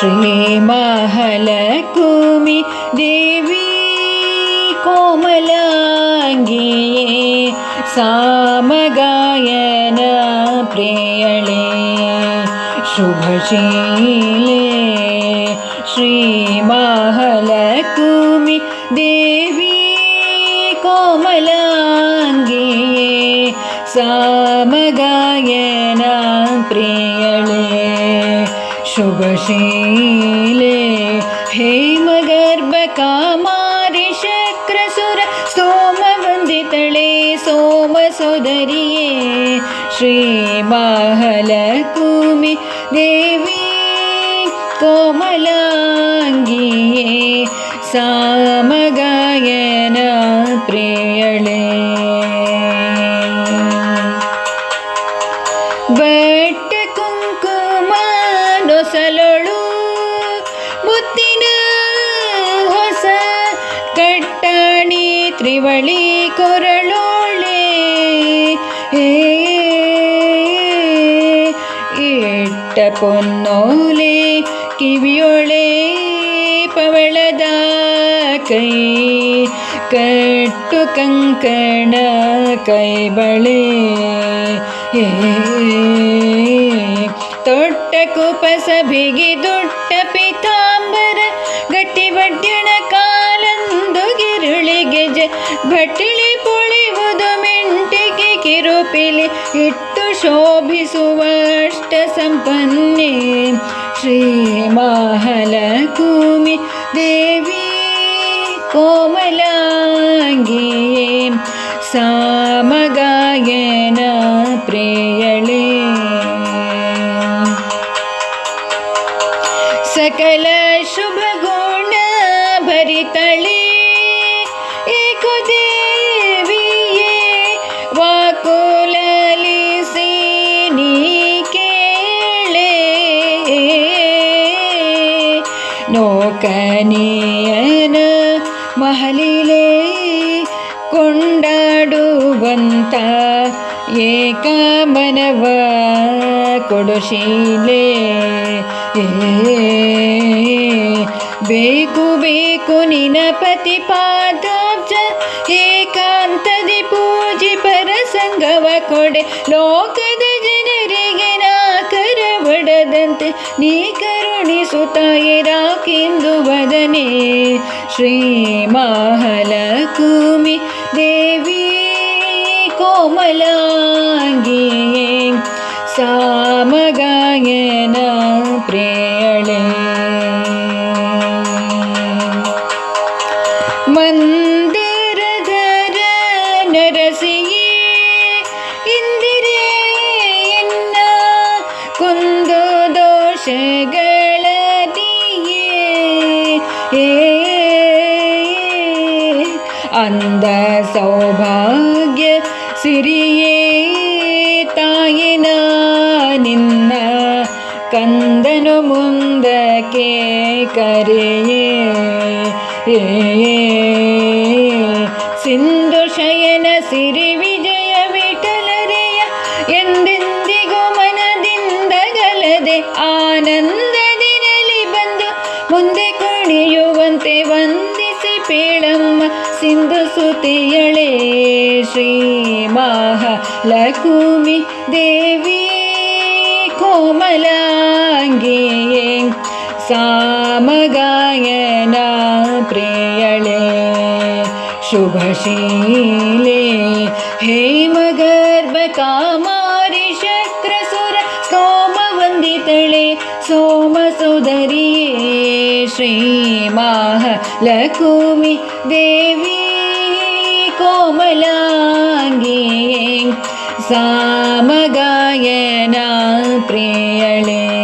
ശ്രീമഹലകുമി ദേവി കോമലാംഗിയേ സാമഗായന പ്രിയളേ. ശുഭശീലേ. ശ്രീമഹലകുമി ദേവി കോമലാംഗിയേ സാമഗായന പ്രിയളേ. शुभशीले हेमगर्भकामारिशक्रसुर सोमवन्दितळे सोमसुदरिये श्रीबाहलकुमि देवी कोमलाङ्गिये सामगायन प्रियळे ತ್ರಿವಳಿ ಕೊರಳೋಳೆ. ಇಟ್ಟ ಪೊನ್ನೋಲೆ ಕಿವಿಯೊಳೆ ಪವಳದ ಕೈ. ಕಟ್ಟು ಕಂಕಣ ಕೈ ಬಳೆ. ತೊಟ್ಟ ಕುಪಸ ಬಿಗಿ ದುಟ್ಟ ಪಿತಾಂಬರ ಭಟ್ಟಿಳಿ ಪೊಳಿವುದು ಮೆಂಟಿಗೆ ಕಿರುಪಿಲಿ ಇಟ್ಟು ಶೋಭಿಸುವಷ್ಟ ಸಂಪನ್ನೆ ಶ್ರೀ ಮಹಲಕುಮಿ ದೇವಿ ಕೋಮಲಾಂಗಿಯೇ ಸಾಮಗಾಯನ ಪ್ರಿಯಳೇ ಸಕಲ ನೋಕನಿಯನ ಮಹಲಿಲೆ ಕೊಂಡಾಡುವಂತ ಏಕಾಮನವ ಕೊಡುಶೀಲೆ ಬೇಕು ಬೇಕು ನಿನ ಪತಿಪಾದಾಬ್ಜ ಏಕಾಂತದಿ ಪೂಜಿ ಪರಸಂಗವ ಕೊಡೆ. ಲೋಕದ ಜನರಿಗೆ ನಾ ಕರವಡದಂತೆ ನೀ ಕರುಣಿಸುತ್ತಾಯಿ ರಾಕೆಂದು ವದನೆ ಶ್ರೀ ಮಹಲಕುಮಿ ದೇವಿ ಕೋಮಲಾಂಗಿಯೇ ಸಾಮಗಾಯನ ಪ್ರಿಯಳೇ ಮಂದಿರಧರ ನರಸಿಯೇ ಇಂದಿರೇ ಎನ್ನ ಕುಂದು ದೋಷಗಳ ಅಂದ ಸೌಭಾಗ್ಯ ಸಿರಿಯೇ ತಾಯಿನ ನಿನ್ನ ಕಂದನು ಮುಂದಕ್ಕೆ ಕರೆಯೇ. ಸಿಂಧು ಶಯನ ಸಿರಿ पीळम् सिन्धुसुतियळे श्रीमाह लक्मि देवी कोमलाङ्गे सामगायना प्रियळे शुभशीले हेमगर्वकामारिशक्रसुर कोमवन्दितळे सोमसुदरी ശ്രീമാഹലകുമി ദേവി കോമലാംഗിയെ സാമഗായന പ്രിയളേ.